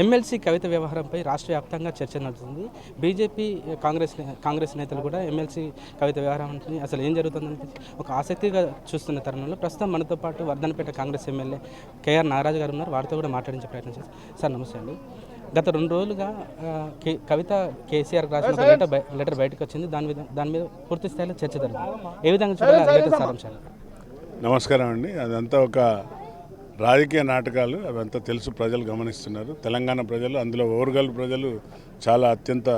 MLC కవిత వ్యవహారంపై రాష్ట్ర వ్యాప్తంగా చర్చ నడుస్తుంది. బీజేపీ కాంగ్రెస్ కాంగ్రెస్ నేతలు కూడా ఎమ్మెల్సీ కవిత వ్యవహారాన్ని అసలు ఏం జరుగుతుందని ఒక ఆసక్తిగా చూస్తున్న తరుణంలో ప్రస్తుతం మనతో పాటు వర్ధనపేట కాంగ్రెస్ ఎమ్మెల్యే కేఆర్ నాగరాజు గారు ఉన్నారు. వారితో కూడా మాట్లాడించే ప్రయత్నం చేస్తారు సార్ నమస్తే అండి. గత రెండు రోజులుగా కవిత కేసీఆర్ రాసిన ఒక లెటర్ లెటర్ బయటకు వచ్చింది. దాని మీద దాని మీద పూర్తి స్థాయిలో చర్చ జరుగుతుంది. ఏ విధంగా చూడాలి లెటర్ సారాంశాలు? నమస్కారం అండి. అదంతా ఒక రాజకీయ నాటకాలు అవంతా తెలుసు ప్రజలు గమనిస్తున్నారు. తెలంగాణ ప్రజలు అందులో ఓవర్గల్ ప్రజలు చాలా అత్యంత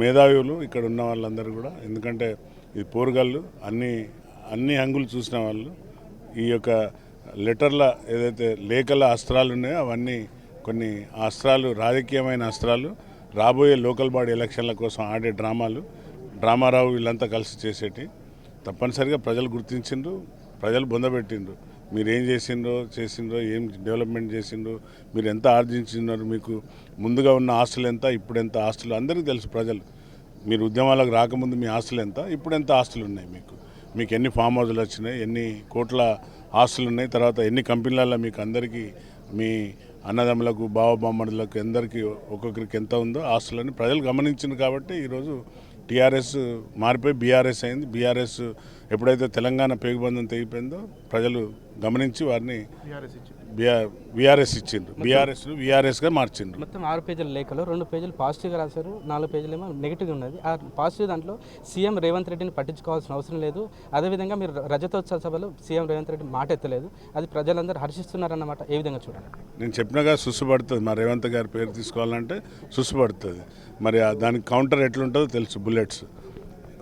మేధావులు ఇక్కడ ఉన్న వాళ్ళందరూ కూడా. ఎందుకంటే ఇది పోరుగల్లు అన్ని అన్ని హంగులు చూసిన వాళ్ళు. ఈ యొక్క లెటర్ల ఏదైతే లేఖల అస్త్రాలు ఉన్నాయో అవన్నీ కొన్ని అస్త్రాలు రాజకీయమైన అస్త్రాలు రాబోయే లోకల్ బాడీ ఎలక్షన్ల కోసం ఆడే డ్రామాలు. డ్రామారావు వీళ్ళంతా కలిసి చేసేటి. తప్పనిసరిగా ప్రజలు గుర్తించిండ్రు ప్రజలు బొందబెట్టిండ్రు. మీరు ఏం చేసిండ్రో చేసిండ్రో ఏం డెవలప్మెంట్ చేసిండ్రో మీరు ఎంత ఆర్జించినారు మీకు ముందుగా ఉన్న ఆస్తులు ఎంత ఇప్పుడు ఎంత ఆస్తులు అందరికీ తెలుసు ప్రజలు. మీరు ఉద్యమాలకు రాకముందు మీ ఆస్తులు ఎంత ఇప్పుడు ఎంత ఆస్తులు ఉన్నాయి మీకు? మీకు ఎన్ని ఫామ్ హౌస్లు వచ్చినాయి ఎన్ని కోట్ల ఆస్తులు ఉన్నాయి తర్వాత ఎన్ని కంపెనీలలో మీకు అందరికీ మీ అన్నదమ్ములకు బావబామ్మడులకు అందరికీ ఒక్కొక్కరికి ఎంత ఉందో ఆస్తులని ప్రజలు గమనించింది కాబట్టి ఈరోజు టీఆర్ఎస్ మారిపోయి బీఆర్ఎస్ అయింది. బీఆర్ఎస్ ఎప్పుడైతే తెలంగాణ పేగుబంధం తెగిపోయిందో ప్రజలు గమనించి వారిని బీఆర్ఎస్ ఇచ్చిండ్రు. బీఆర్ఎస్ వీఆర్ఎస్గా మార్చిండ్రు. మొత్తం ఆరు పేజీల లేఖలో రెండు పేజీలు పాజిటివ్గా రాశారు నాలుగు పేజీలు ఏమో నెగిటివ్గా ఉన్నది. ఆ పాజిటివ్ దాంట్లో సీఎం రేవంత్ రెడ్డిని పట్టించుకోవాల్సిన అవసరం లేదు. అదేవిధంగా మీరు రజతోత్సవ సభలో సీఎం రేవంత్ రెడ్డి మాట ఎత్తలేదు అది ప్రజలందరూ హర్షిస్తున్నారన్నమాట. ఏ విధంగా చూడాలి? నేను చెప్పినగా సుస్సుపడుతుంది మా రేవంత్ గారి పేరు తీసుకోవాలంటే సుస్సుపడుతుంది మరి దానికి కౌంటర్ ఎట్లుంటుందో తెలుసు బుల్లెట్స్.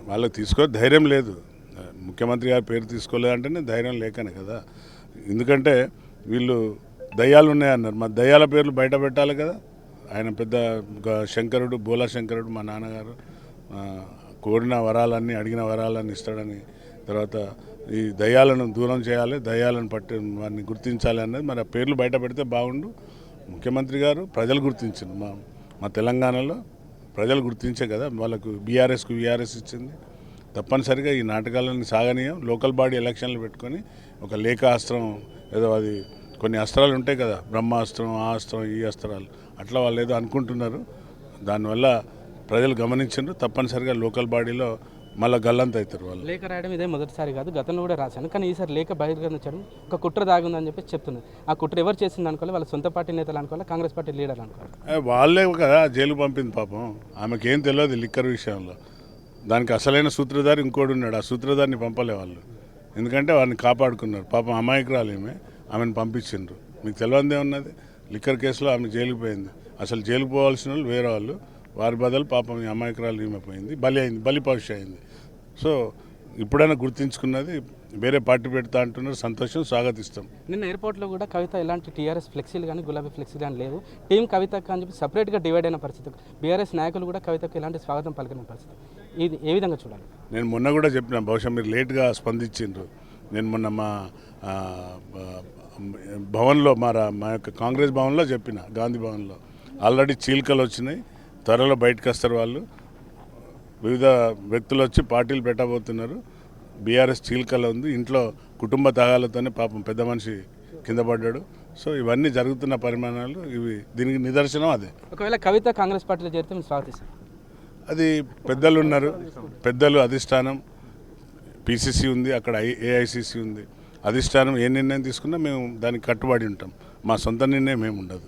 వాళ్ళకి తీసుకో ధైర్యం లేదు. ముఖ్యమంత్రి గారి పేరు తీసుకోలేదంటేనే ధైర్యం లేకనే కదా. ఎందుకంటే వీళ్ళు దయ్యాలు ఉన్నాయన్నారు. మా దయ్యాల పేర్లు బయట పెట్టాలి కదా. ఆయన పెద్ద గ- శంకరుడు బోలా శంకరుడు మా నాన్నగారు కోరిన వరాలన్నీ అడిగిన వరాలన్నీ ఇస్తాడని తర్వాత ఈ దయ్యాలను దూరం చేయాలి దయ్యాలను పట్టి వారిని గుర్తించాలి అనేది మరి ఆ పేర్లు బయట పెడితే బాగుండు. ముఖ్యమంత్రి గారు ప్రజలు గుర్తించింది మా మా తెలంగాణలో ప్రజలు గుర్తించే కదా. వాళ్ళకు బీఆర్ఎస్కు వీఆర్ఎస్ ఇచ్చింది. తప్పనిసరిగా ఈ నాటకాలను సాగనీయం. లోకల్ బాడీ ఎలక్షన్లు పెట్టుకొని ఒక లేఖ అస్త్రం ఏదో అది కొన్ని అస్త్రాలు ఉంటాయి కదా బ్రహ్మాస్త్రం ఆ అస్త్రం ఈ అస్త్రాలు అట్లా వాళ్ళు ఏదో అనుకుంటున్నారు. దానివల్ల ప్రజలు గమనించారు తప్పనిసరిగా లోకల్ బాడీలో మళ్ళీ గల్లంత అవుతారు వాళ్ళు. లేఖ రాయడం ఇదే మొదటిసారి కాదు గతంలో కూడా రాశాను. కానీ ఈసారి లేఖ బహిర్గమించడం ఒక కుట్ర దాగుందని చెప్పి చెప్తున్నారు. ఆ కుట్ర ఎవరు చేసింది అనుకోవాలి వాళ్ళ సొంత పార్టీ నేతలు అనుకోవాలి కాంగ్రెస్ పార్టీ లీడర్ అనుకోవాలి వాళ్ళే కదా జైలు పంపింది పాపం. ఆమెకేం తెలియదు లిక్కర్ విషయంలో. దానికి అసలైన సూత్రధారి ఇంకోటి ఉన్నాడు. ఆ సూత్రధారిని పంపలే వాళ్ళు. ఎందుకంటే వారిని కాపాడుకున్నారు. పాపం అమాయకురాలు ఈమె. ఆమెను పంపించిండ్రు. మీకు తెలియందే ఉన్నది. లిక్కర్ కేసులో ఆమె జైలుకు పోయింది. అసలు జైలుకు పోవాల్సిన వాళ్ళు వేరే వాళ్ళు. వారి బదులు పాపం ఈ అమాయకురాలు ఈమె పోయింది. బలి అయింది. బలి పౌష అయింది. సో ఇప్పుడైనా గుర్తించుకున్నది వేరే పార్టీ పెడతా అంటున్నారు సంతోషం స్వాగతిస్తాం. నిన్న ఎయిర్పోర్ట్లో కూడా కవిత ఎలాంటి టీఆర్ఎస్ ఫ్లెక్సీలు కానీ గులాబీ ఫ్లెక్సీలు కానీ లేవు. టీం కవితకు అని చెప్పి సపరేట్గా డివైడ్ అయిన పరిస్థితి. బీఆర్ఎస్ నాయకులు కూడా కవితకు ఎలాంటి స్వాగతం పలికిన పరిస్థితి. ఇది ఏ విధంగా చూడాలి? నేను మొన్న కూడా చెప్పిన బహుశా మీరు లేట్గా స్పందించిండ్రు. నేను మొన్న మా భవన్లో మా మా యొక్క కాంగ్రెస్ భవన్లో చెప్పిన గాంధీ భవన్లో. ఆల్రెడీ చీలికలు వచ్చినాయి. త్వరలో బయటకు వస్తారు వాళ్ళు. వివిధ వ్యక్తులు వచ్చి పార్టీలు పెట్టబోతున్నారు. బీఆర్ఎస్ చీలికలు ఉంది. ఇంట్లో కుటుంబ తాగాలతోనే పాపం పెద్ద మనిషి కింద పడ్డాడు. సో ఇవన్నీ జరుగుతున్న పరిమాణాలు ఇవి దీనికి నిదర్శనం అదే. ఒకవేళ కవిత కాంగ్రెస్ పార్టీలో చేరితే స్వాగతిస్తాం అది పెద్దలు ఉన్నారు. పెద్దలు అధిష్టానం పిసిసి ఉంది అక్కడ ఏఐసిసి ఉంది. అధిష్టానం ఏ నిర్ణయం తీసుకున్నా మేము దానికి కట్టుబడి ఉంటాం. మా సొంత నిర్ణయం ఏమి ఉండదు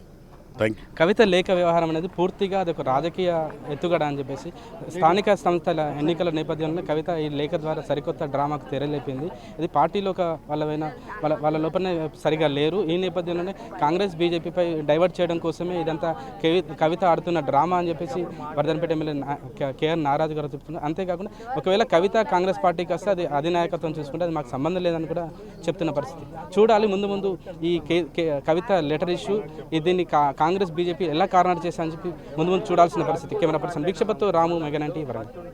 కవిత లేఖ వ్యవహారం అనేది పూర్తిగా అది ఒక రాజకీయ ఎత్తుగడ అని చెప్పేసి స్థానిక సంస్థల ఎన్నికల నేపథ్యంలో కవిత ఈ లేఖ ద్వారా సరికొత్త డ్రామాకు తెరలేపింది. ఇది పార్టీలో ఒక వాళ్ళవైన వాళ్ళ వాళ్ళ లోపలనే సరిగా లేరు. ఈ నేపథ్యంలోనే కాంగ్రెస్ బీజేపీపై డైవర్ట్ చేయడం కోసమే ఇదంతా కవి- కవిత ఆడుతున్న డ్రామా అని చెప్పేసి వర్ధనపేట ఎమ్మెల్యే కేఆర్ నారాజు గారు చెప్తున్నారు. అంతేకాకుండా ఒకవేళ కవిత కాంగ్రెస్ పార్టీకి వస్తే అది అధినాయకత్వం చూసుకుంటే అది మాకు సంబంధం లేదని కూడా చెప్తున్న పరిస్థితి. చూడాలి ముందు ముందు ఈ కే- కవిత లెటర్ ఇష్యూ దీన్ని కా- కాంగ్రెస్ బీజేపీ ఎలా కారణాలు చేశాయని చెప్పి ముందు ముందు చూడాల్సిన పరిస్థితి. కెమెరా పర్సన్ వీక్షపత్తు రాము మెగనంటి వరంగల్.